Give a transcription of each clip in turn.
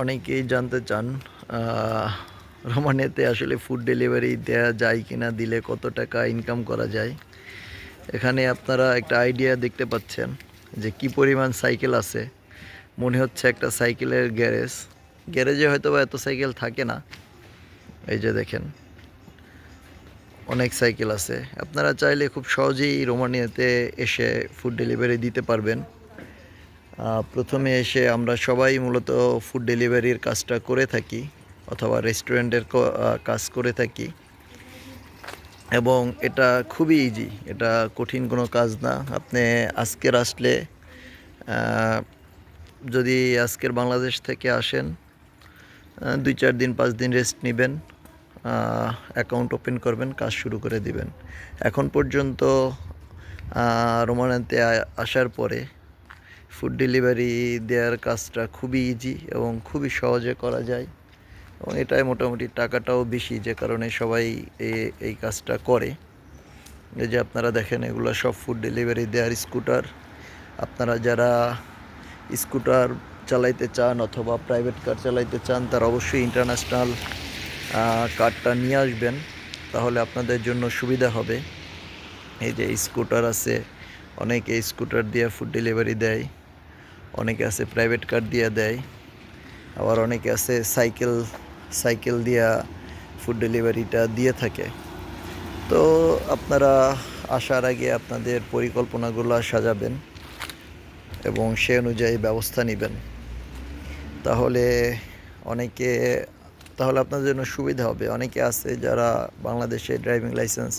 অনেকেই জানতে চান রোমানিয়াতে আসলে ফুড ডেলিভারি দেওয়া যায় কি না দিলে কত টাকা ইনকাম করা যায়। এখানে আপনারা একটা আইডিয়া দেখতে পাচ্ছেন যে কি পরিমাণ সাইকেল আছে। মনে হচ্ছে একটা সাইকেলের গ্যারেজ গ্যারেজে হয়তো বা এত সাইকেল থাকে না। এই যে দেখেন, অনেক সাইকেল আছে। আপনারা চাইলে খুব সহজেই রোমানিয়াতে এসে ফুড ডেলিভারি দিতে পারবেন। প্রথমে এসে আমরা সবাই মূলত ফুড ডেলিভারির কাজটা করে থাকি, অথবা রেস্টুরেন্টের কাজ করে থাকি। এবং এটা খুবই ইজি এটা কঠিন কোনো কাজ না। আপনি আজকের আসলে যদি আজকের বাংলাদেশ থেকে আসেন দুই চার দিন, পাঁচ দিন রেস্ট নেবেন অ্যাকাউন্ট ওপেন করবেন, কাজ শুরু করে দিবেন। এখন পর্যন্ত রোমানান্তে আসার পরে ফুড ডেলিভারি দেওয়ার কাজটা খুবই ইজি এবং খুবই সহজে করা যায়। এবং এটাই মোটামুটি টাকাটাও বেশি, যে কারণে সবাই এই কাজটা করে। এই যে আপনারা দেখেন, এগুলো সব ফুড ডেলিভারি দেওয়ার স্কুটার আপনারা যারা স্কুটার চালাইতে চান অথবা প্রাইভেট কার চালাইতে চান, তারা অবশ্যই ইন্টারন্যাশনাল কার্ডটা নিয়ে আসবেন। তাহলে আপনাদের জন্য সুবিধা হবে। এই যে স্কুটার আছে, অনেকে স্কুটার দিয়ে ফুড ডেলিভারি দেয়। অনেকে আছে প্রাইভেট কার দিয়ে দেয়, আবার অনেকে আছে সাইকেল সাইকেল দিয়া ফুড ডেলিভারিটা দিয়ে থাকে। তো আপনারা আসার আগে আপনাদের পরিকল্পনাগুলো সাজাবেন এবং সে অনুযায়ী ব্যবস্থা নেবেন। তাহলে অনেকে, তাহলে আপনাদের জন্য সুবিধা হবে। অনেকে আছে যারা বাংলাদেশে ড্রাইভিং লাইসেন্স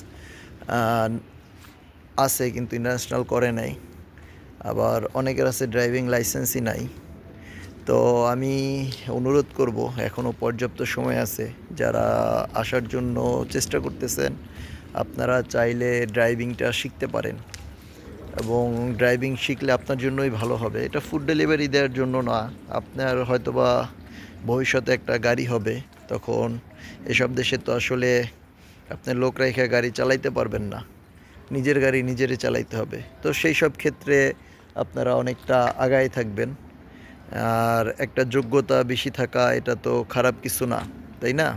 আছে কিন্তু ইন্টারন্যাশনাল করে নাই। আবার অনেকের আছে ড্রাইভিং লাইসেন্সই নাই। তো আমি অনুরোধ করব এখনও পর্যাপ্ত সময় আছে, যারা আসার জন্য চেষ্টা করতেছেন, আপনারা চাইলে ড্রাইভিংটা শিখতে পারেন। এবং ড্রাইভিং শিখলে আপনার জন্যই ভালো হবে। এটা ফুড ডেলিভারি দেওয়ার জন্য না, আপনার হয়তোবা ভবিষ্যতে একটা গাড়ি হবে, তখন এসব দেশে তো আসলে আপনার লোক রেখে গাড়ি চালাইতে পারবেন না। নিজের গাড়ি নিজেরই চালাইতে হবে। তো সেই সব ক্ষেত্রে আপনারা অনেকটা আগায় থাকবেন। আর একটা যোগ্যতা বেশি থাকা, এটা তো খারাপ কিছু না, তাই না?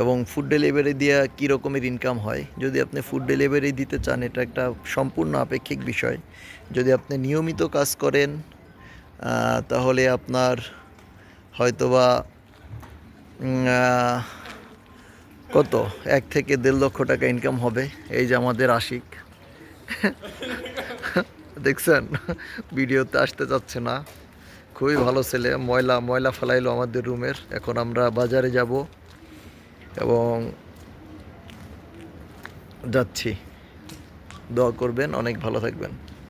এবং ফুড ডেলিভারি দিয়ে কী রকমের ইনকাম হয়? যদি আপনি ফুড ডেলিভারি দিতে চান, এটা একটা সম্পূর্ণ আপেক্ষিক বিষয়। যদি আপনি নিয়মিত কাজ করেন তাহলে আপনার হয়তোবা কত? এক থেকে দেড় লক্ষ টাকা ইনকাম হবে। এই যে আমাদের আশিক। দেখছেন? ভিডিওতে আসতে চাচ্ছে না। খুবই ভালো ছেলে, ময়লা ময়লা ফেলাইলো আমাদের রুমের। এখন আমরা বাজারে যাব এবং যাচ্ছি। দোয়া করবেন, অনেক ভালো থাকবেন।